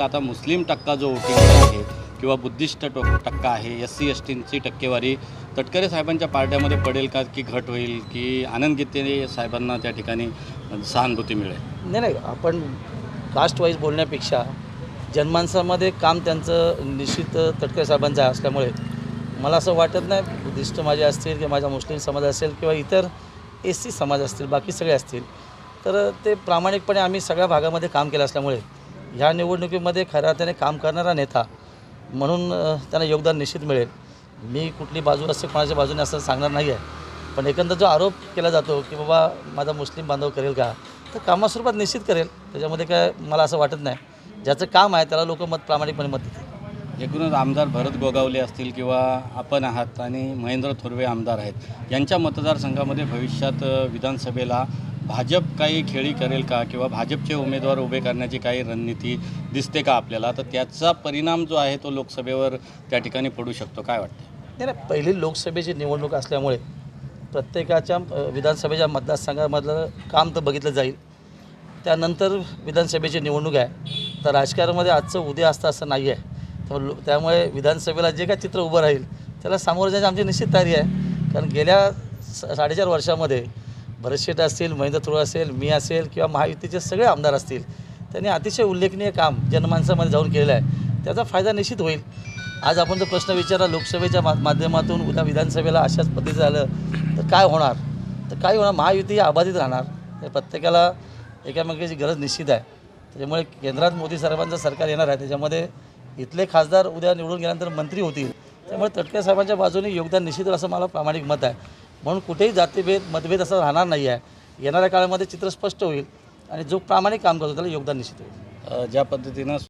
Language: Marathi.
आता मुस्लिम टक्का जो वोटिंग आहे किंवा बुद्धिस्ट टक्का आहे एस सी एस टींची टक्केवारी तटकरे साहेबांच्या पार्ट्यामध्ये पडेल का की घट होईल की आनंद गीते साहेबांना त्या ठिकाणी सहानुभूती मिळेल? नाही नाही आपण कास्ट वाईज बोलण्यापेक्षा जनमानसामध्ये काम त्यांचं निश्चित तटकरे साहेबांचं असल्यामुळे मला असं वाटत नाही बुद्धिस्ट माझे असतील किंवा माझा मुस्लिम समाज असेल किंवा इतर एस सी समाज असतील बाकी सगळे असतील तर ते प्रामाणिकपणे आम्ही सगळ्या भागामध्ये काम केलं असल्यामुळे ह्या निवडणुकीमध्ये खऱ्या अर्थाने काम करणारा नेता म्हणून त्यांना योगदान निश्चित मिळेल. मी कुठली बाजू असते कोणाच्या बाजूने असं सांगणार नाही आहे पण एकंदर जो आरोप केला जातो की बाबा माझा मुस्लिम बांधव करेल का तर कामास्वरूपात निश्चित करेल. त्याच्यामध्ये काय मला असं वाटत नाही. ज्याचं काम आहे त्याला लोक मत प्रामाणिकपणे मत देतील. एकूणच आमदार भरत गोगावले असतील किंवा आपण आहात आणि महेंद्र थोरवे आमदार आहेत यांच्या मतदारसंघामध्ये भविष्यात विधानसभेला भाजप काही खेळी करेल का? किंवा भाजपचे उमेदवार उभे करण्याची काही रणनीती दिसते का आपल्याला? तर त्याचा परिणाम जो आहे तो लोकसभेवर त्या ठिकाणी पडू शकतो. काय वाटतं? नाही पहिली लोकसभेची निवडणूक असल्यामुळे प्रत्येकाच्या विधानसभेच्या मतदारसंघामधलं काम तर बघितलं जाईल. त्यानंतर विधानसभेची निवडणूक आहे. तर राजकारणामध्ये आजचं उद्या असतं असं नाही आहे. तर त्यामुळे विधानसभेला जे काय चित्र उभं राहील त्याला सामोरं जायची आमची निश्चित तयारी आहे. कारण गेल्या स- साडेचार वर्षामध्ये भरतशेट असतील महेंद्र थोर असेल मी असेल किंवा महायुतीचे सगळे आमदार असतील त्यांनी अतिशय उल्लेखनीय काम जनमानसामध्ये जाऊन केलेलं आहे. त्याचा फायदा निश्चित होईल. आज आपण जर प्रश्न विचारला लोकसभेच्या मा माध्यमातून उद्या विधानसभेला अशाच पद्धतीचं झालं तर काय होणार? तर काय होणार? महायुती ही अबाधित राहणार. प्रत्येकाला एकामेकाची गरज निश्चित आहे. त्याच्यामुळे केंद्रात मोदी साहेबांचं सरकार येणार आहे. त्याच्यामध्ये इथले खासदार उद्या निवडून गेल्यानंतर मंत्री होतील. त्यामुळे तटकरे साहेबांच्या बाजूने योगदान निश्चित असं मला प्रामाणिक मत आहे. म्हणून कुठेही जातीभेद मतभेद असं राहणार नाही आहे. येणाऱ्या काळामध्ये चित्र स्पष्ट होईल आणि जो प्रामाणिक काम करतो त्याला योगदान निश्चित होईल. ज्या पद्धतीनं